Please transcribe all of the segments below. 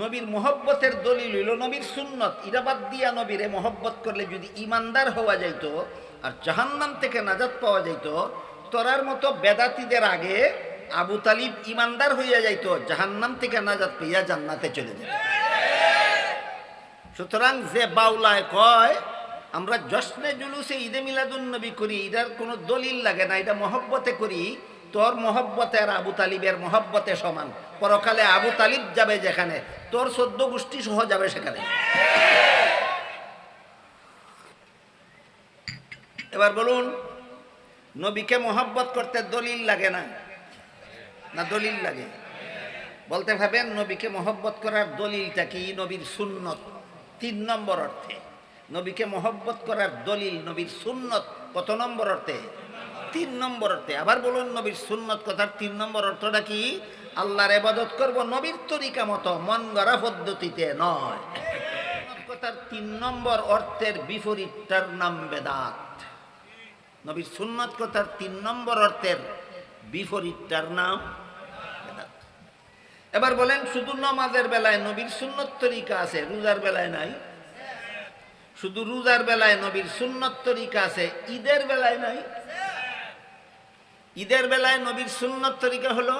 নবীর মহব্বতের দলিল হইল নবীর সুন্নত। ইরাবাদ দিয়া নবীরে মহব্বত করলে যদি ইমানদার হওয়া যাইতো আর জাহান্নাম থেকে নাজাত পাওয়া যাইতো, তোরার মতো বেদাতিদের আগে আবু তালিব ইমানদার হইয়া যাইতো, জাহান্নাম থেকে নাজাত পাইয়া জান্নাতে চলে যেত। সুতরাং যে বাউলায় কয়, আমরা জশ্নে জুলুসে ঈদে মিলাদুন নবী করি এটার কোনো দলিল লাগে না, এটা মহব্বতে করি। তোর মহব্বতে আর আবু তালিবের মহব্বতে সমান। পরকালে আবু তালিব যাবে যেখানে, তোর সদ্য গোষ্ঠী সহ যাবে সেখানে। এবার বলুন, নবীকে মহব্বত করতে দলিল লাগে না? না দলিল লাগে? বলতে ভাবেন, নবীকে মহব্বত করার দলিলটা কি? নবীর সুন্নত। তিন নম্বর অর্থে। নবীকে মহব্বত করার দলিল নবীর সুন্নত। কত নম্বর অর্থে? তিন নম্বর অর্থে। আবার বলুন নবীর সুন্নত কথার তিন নম্বর অর্থটা কি? আল্লাহর এবাদত করব নবীর তরিকা মতো, মন গড়া পদ্ধতিতে নয়। কথার তিন নম্বর অর্থের বিপরীতটার নাম বেদাত। নবীর সুন্নত কথার তিন নম্বর অর্থের বিপরীতটার নাম বেদাত। এবার বলেন, শুধু নমাজের বেলায় নবীর সুন্নত তরিকা আছে, রোজার বেলায় নাই? শুধু রোজার বেলায় নবীর সুন্নত তরিকা আছে, ঈদের বেলায় নাই? ঈদের বেলায় নবীর সুন্নত তরিকা হলো,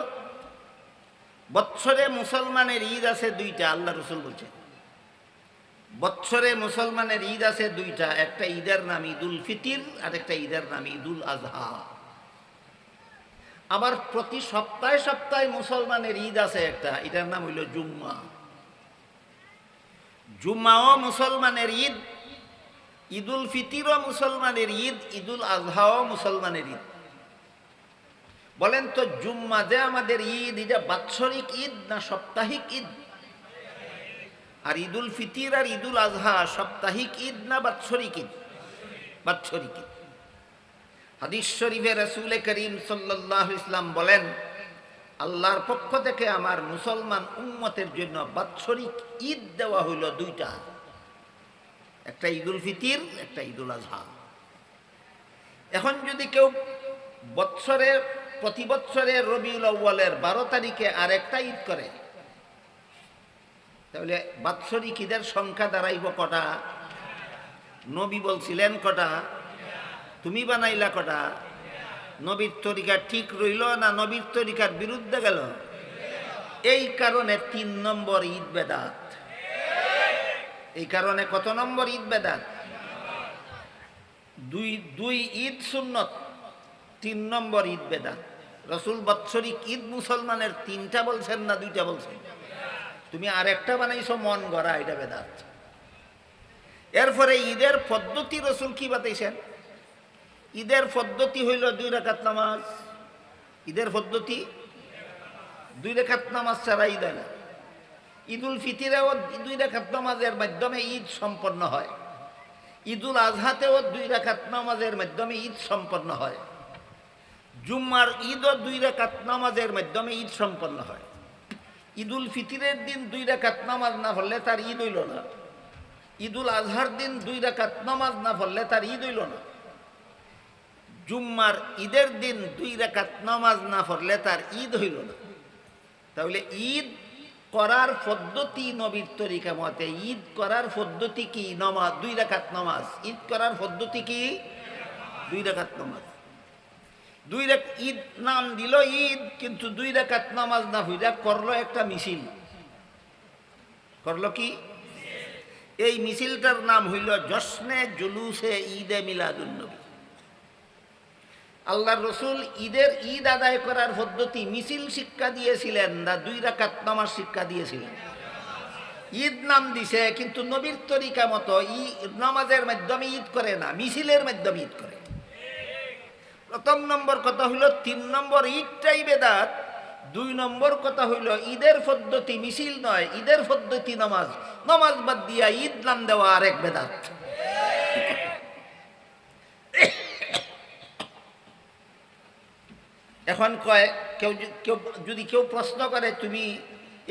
বৎসরে মুসলমানের ঈদ আছে দুইটা, আল্লাহ রসুল বলছে বৎসরে মুসলমানের ঈদ আছে দুইটা, একটা ঈদের নাম ঈদুল ফিতির, আর একটা ঈদের নাম ঈদুল আজহা। আবার প্রতি সপ্তাহে সপ্তাহে মুসলমানের ঈদ আছে একটা, এটার নাম হইল জুম্মা। জুম্মাও মুসলমানের ঈদ, ঈদুল ফিতিরও মুসলমানের ঈদ, ঈদুল আজহাও মুসলমানের ঈদ। বলেন তো, জুম্মা যে আমাদের ঈদ এটা বাৎসরিক ঈদ না সাপ্তাহিক ঈদ? আর ঈদুল ফিতির আর ঈদুল আজহা সাপ্তাহিক ঈদ না বাৎসরিক ঈদ? বাৎসরিক ঈদ। হাদিস শরীফে রসুল করিম সাল্লাহ ইসলাম বলেন, আল্লাহর পক্ষ থেকে আমার মুসলমান উম্মতের জন্য বাৎসরিক ঈদ দেওয়া হইল দুইটা। একটা ঈদুল ফিতির, একটা ঈদুল আজহা। এখন যদি কেউ বৎসরে প্রতি বৎসরে রবিউল আউ্বালের বারো তারিখে আরেকটা ঈদ করে। তাহলে বাৎসরিক ঈদের সংখ্যা দাঁড়াইব কটা? নবী বলছিলেন কটা? তুমি বানাইলা কটা? নবীর তরিকা ঠিক রইল না নবীর তরিকার বিরুদ্ধে গেল? এই কারণে তিন নম্বর ঈদ বেদাত। এই কারণে কত নম্বর ঈদ বেদাত? দুই দুই ঈদ সুন্নত, তিন নম্বর ঈদ বেদাত। রসুল বৎসরিক ঈদ মুসলমানের তিনটা বলছেন না দুইটা বলছেন? তুমি আরেকটা বানাইছো, মন গড়া, এটা বেদাত। এরপরে ঈদের পদ্ধতি রসুল কি বাতাইছেন? ঈদের পদ্ধতি হইল দুই রেখাত নামাজ। ঈদের পদ্ধতি? দুই রেখাত নামাজ ছাড়া ঈদ হয় না। ঈদ উল ফিতিরেও দুই রেখাত নামাজের মাধ্যমে ঈদ সম্পন্ন হয়। ঈদুল আজহাতেও দুই রেখাত নামাজের মাধ্যমে ঈদ সম্পন্ন হয়। জুম্মার ঈদও দুই রেখাত নামাজের মাধ্যমে ঈদ সম্পন্ন হয়। ঈদুল ফিতিরের দিন দুই রেখাত নামাজ না পড়লে তার ঈদ হইল না। ঈদুল আজহার দিন দুই রেখাত নামাজ না পড়লে তার ঈদ হইল না। জুম্মার ঈদের দিন দুই রেখাত নামাজ না পড়লে তার ঈদ হইল না। তাহলে ঈদ করার পদ্ধতি নবীর তরিকা মতে, ঈদ করার পদ্ধতি কি? নমাজ, দুই রেখাত নামাজ। ঈদ করার পদ্ধতি কি? দুই রেখাত নামাজ। দুই রেখ ঈদ নাম দিল ঈদ, কিন্তু দুই রেখাত নামাজ না হইরা করল একটা মিছিল। করল কি? এই মিছিলটার নাম হইল জশ্নে জুলুসে ঈদে মিলাদুন্নবী। আল্লাহ রসুল ঈদের ঈদ আদায় করার পদ্ধতি মিছিল শিক্ষা দিয়েছিলেন না, দুই রাকাত নামাজ শিক্ষা দিয়েছিলেন। ঈদ নাম দিছে, কিন্তু নবীর তরিকা মতো ঈদ নামাজের মাধ্যমে ঈদ করে না, মিছিলের মাধ্যমে ঈদ করে। প্রথম নম্বর কথা হইল তিন নম্বর ঈদটাই বেদাত, দুই নম্বর কথা হইল ঈদের পদ্ধতি মিছিল নয়, ঈদের পদ্ধতি নামাজ। নামাজ বাদ দিয়া ঈদ নাম দেওয়া আরেক বেদাত। এখন কয়, কেউ কেউ যদি কেউ প্রশ্ন করে, তুমি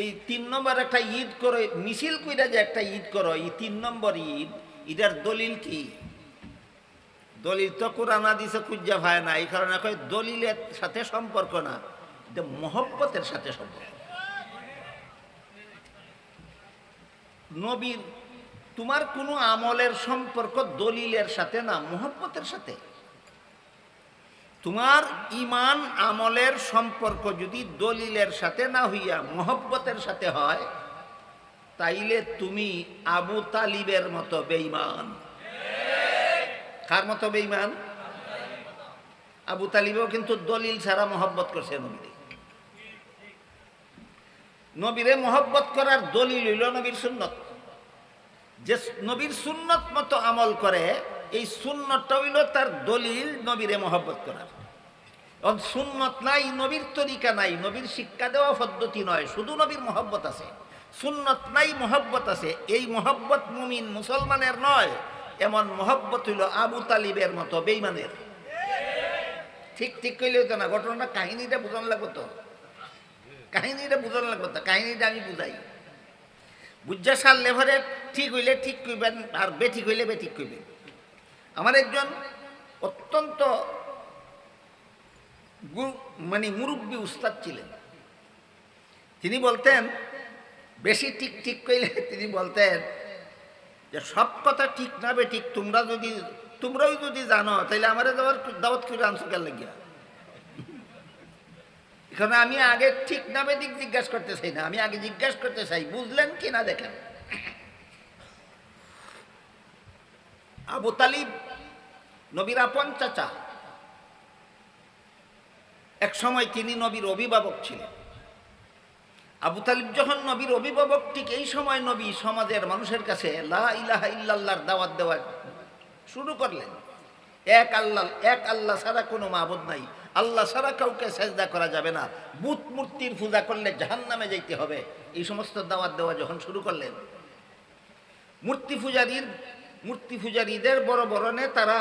এই তিন নম্বর একটা ঈদ করো, মিছিল কইরা যে একটা ঈদ করো, এই তিন নম্বর ঈদ এটার দলিল কি? দলিল তো কোরআনা দিছে কুজ্জা ভাই না, এই কারণে কয় দলিলের সাথে সম্পর্ক না মহব্বতের সাথে সম্পর্ক। নবীর, তোমার কোনো আমলের সম্পর্ক দলিলের সাথে না, মহব্বতের সাথে। তোমার ইমান আমলের সম্পর্ক যদি দলিলের সাথে না হইয়া মহব্বতের সাথে হয়, তাইলে তুমি আবু তালিবের মতো বেঈমান। কার মতো বেঈমান? আবু তালিবেও কিন্তু দলিল ছাড়া মহব্বত করছে নবীরে। নবীরে মোহব্বত করার দলিল হইল নবীর সুন্নত। যে নবীর সুন্নত মতো আমল করে, এই সুন্নতটা হইল তার দলিল নবীরে মহব্বত করার। সুন্নত নাই, নবীর তরিকা নাই, নবীর শিক্ষা দেওয়া পদ্ধতি নয়, শুধু নবীর মহব্বত আছে। সুন্নত নাই, মহব্বত আছে। এই মহব্বত মুমিন মুসলমানের নয় এমন মহব্বত হইল আবু তালিবের মতো বেইমানের ঠিক ঠিক কইলে হতো না, ঘটনাটা কাহিনীটা বোঝানো লাগতো তো। কাহিনীটা বোঝানো লাগতো তো, কাহিনীটা আমি বুঝাই। বুঝা সার লেভারে ঠিক হইলে ঠিক কইবেন, আর বেঠিক হইলে বেঠিক কইবেন। আমার একজন অত্যন্ত মানে মুরব্বী উস্তাদ ছিলেন। তিনি বলতেন, বেশি ঠিক ঠিক কইলে তিনি বলতেন যে সব কথা ঠিক না বে ঠিক, তোমরা যদি, তোমরাও যদি জানো তাহলে আমার দাওয়াত দাওয়াত করে আনছো কেন লাগিয়া? এখানে আমি আগে ঠিক না বে দিক জিজ্ঞাসা করতে চাই না, আমি আগে জিজ্ঞাসা করতে চাই, বুঝলেন কি না দেখেন? আবু তালিব, নবীর আপন চাচা। এক সময় তিনি নবীর অভিভাবক ছিলেন। আবু তালিব যখন নবীর অভিভাবক, ঠিক এই সময় নবী সমাজের মানুষের কাছে লা দাওয়াত দেওয়া শুরু করলেন। এক আল্লাহ এক আল্লাহ ছাড়া কোনো মাবুদ নাই। আল্লাহ ছাড়া কাউকে সেজদা করা যাবে না। বুত মূর্তির পূজা করলে জাহান নামে যাইতে হবে। এই সমস্ত দাওয়াত দেওয়া যখন শুরু করলেন, মূর্তি পূজারীর, মূর্তি পূজারীদের বড় বড়নে তারা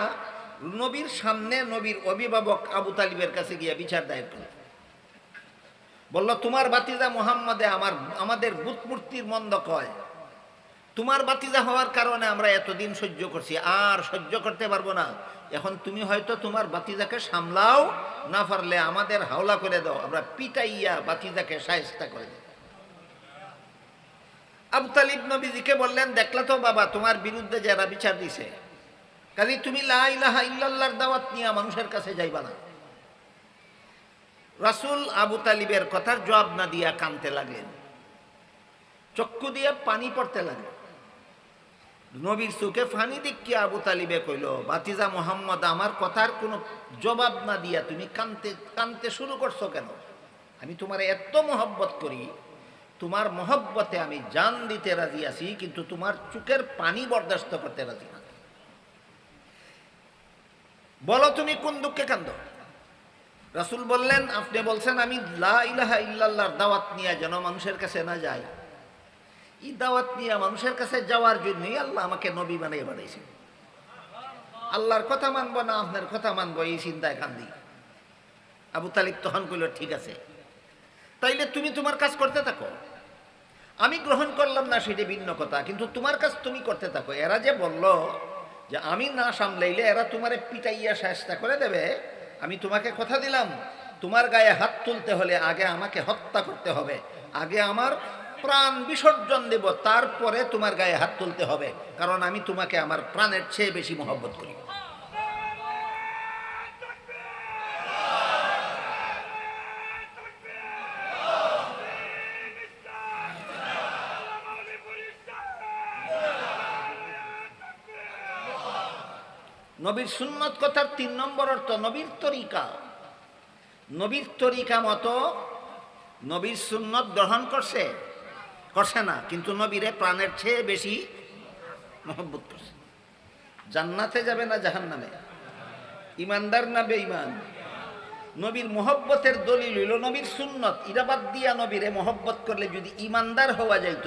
নবীর সামনে নবীর অভিভাবক আবু তালিবের কাছে গিয়ে বিচার দায়ের করল বলল, তোমার বাতিজা মোহাম্মদে আমার, আমাদের বুত মূর্তির মন্দ কয়? তোমার বাতিজা হওয়ার কারণে আমরা এতদিন সহ্য করছি, আর সহ্য করতে পারব না। এখন তুমি হয়তো তোমার বাতিজাকে সামলাও, না পারলে আমাদের হাওলা করে দাও। আমরা পিটাইয়া বাতিজাকে সায়স্তা করে দেব। আবু তালিব নবীজিকে বললেন, দেখলা তো বাবা, তোমার বিরুদ্ধে যারা বিচার দিছে কাজে তুমি লা ইলাহা ইল্লাল্লাহর দাওয়াত নিয়ে মানুষের কাছে যাইবা না। রাসূল আবু তালিবের কথার জবাব না দিয়া কানতে লাগলেন। চক্ষু দিয়ে পানি পড়তে লাগল। নবীর চোখে ফানি দিকে আবু তালিবে কইল বাতিজা মোহাম্মদ, আমার কথার কোনো জবাব না দিয়া তুমি কানতে কানতে শুরু করছ কেন? আমি তোমার এত মহব্বত করি, তোমার মহব্বতে আমি জান দিতে রাজি আছি, কিন্তু তোমার চোখের পানি বরদাস্ত করতে রাজি না। বলো তুমি কোন দুঃখে কান্দ? রাসূল বললেন, আপনি বলছেন, আমি লা ইলাহা ইল্লাল্লাহর দাওয়াত নিয়ে যেন মানুষের কাছে না যাই। এই দাওয়াত নিয়ে মানুষের কাছে যাওয়ার জন্যই আল্লাহ আমাকে নবী বানিয়ে বানাইছেন আল্লাহর কথা মানব না, আপনার কথা মানবো, এই চিন্তায় কান্দি। আবু তালিব তখন কইল, ঠিক আছে। তাইলে তুমি তোমার কাজ করতে থাকো। আমি গ্রহণ করলাম না, সেটা ভিন্ন কথা। কিন্তু তোমার কাজ তুমি করতে থাকো। এরা যে বলল যে, আমি না সামলাইলে এরা তোমারে পিটাইয়া চেষ্টা করে দেবে। আমি তোমাকে কথা দিলাম, তোমার গায়ে হাত তুলতে হলে আগে আমাকে হত্যা করতে হবে। আগে আমার প্রাণ বিসর্জন দেব, তারপরে তোমার গায়ে হাত তুলতে হবে, কারণ আমি তোমাকে আমার প্রাণের চেয়ে বেশি মহব্বত করি। নবীর সুন্নত কথার তিন নম্বর অর্থ নবীর তরিকা। নবীর তরিকা মতো নবীর সুন্নত গ্রহণ করছে করছে না, কিন্তু নবীরে প্রাণের চেয়ে বেশি মহব্বত করছে। জান্নাতে যাবে না জাহান নামে ইমানদার না বেঈমান? নবীর মহব্বতের দলিল হইল নবীর সুন্নত। ইরাবাদ দিয়া নবীরে মহব্বত করলে যদি ইমানদার হওয়া যাইত,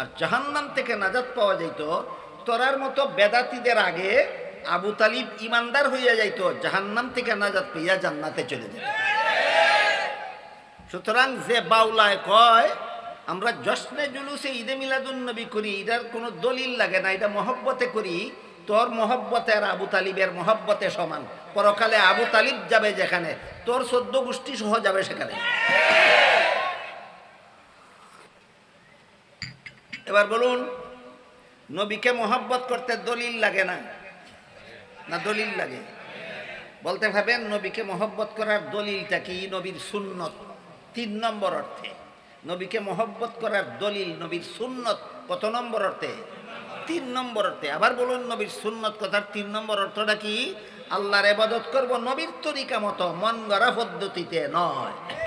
আর জাহান্নাম থেকে নাজাত পাওয়া যাইত, তোরার মতো বেদাতিদের আগে আবু তালিব ইমানদার হইয়া যাইত, জাহান্নাম থেকে নাজাত পাইয়া জান্নাতে চলে যেত। সুতরাং যে বাউলায় কয়, আমরা জশ্নে জুলুসে ঈদে মিলাদুন নবী করি, এটার কোনো দলিল লাগে না, এটা মহব্বতে করি। তোর মহব্বতে আর আবু তালিবের মহব্বতে সমান। পরকালে আবু তালিব যাবে যেখানে, তোর সদ্য গোষ্ঠী সহ যাবে সেখানে। এবার বলুন, নবীকে মোহাব্বত করতে দলিল লাগে না। না দলিল লাগে? বলতে ভাবেন, নবীকে মহব্বত করার দলিলটা কি? নবীর সুন্নত। তিন নম্বর অর্থে। নবীকে মহব্বত করার দলিল নবীর সুন্নত। কত নম্বর অর্থে? তিন নম্বর অর্থে। আবার বলুন, নবীর সুন্নত কথার তিন নম্বর অর্থটা কি? আল্লাহর এবাদত করব নবীর তরিকা মতো, মন গড়া পদ্ধতিতে নয়।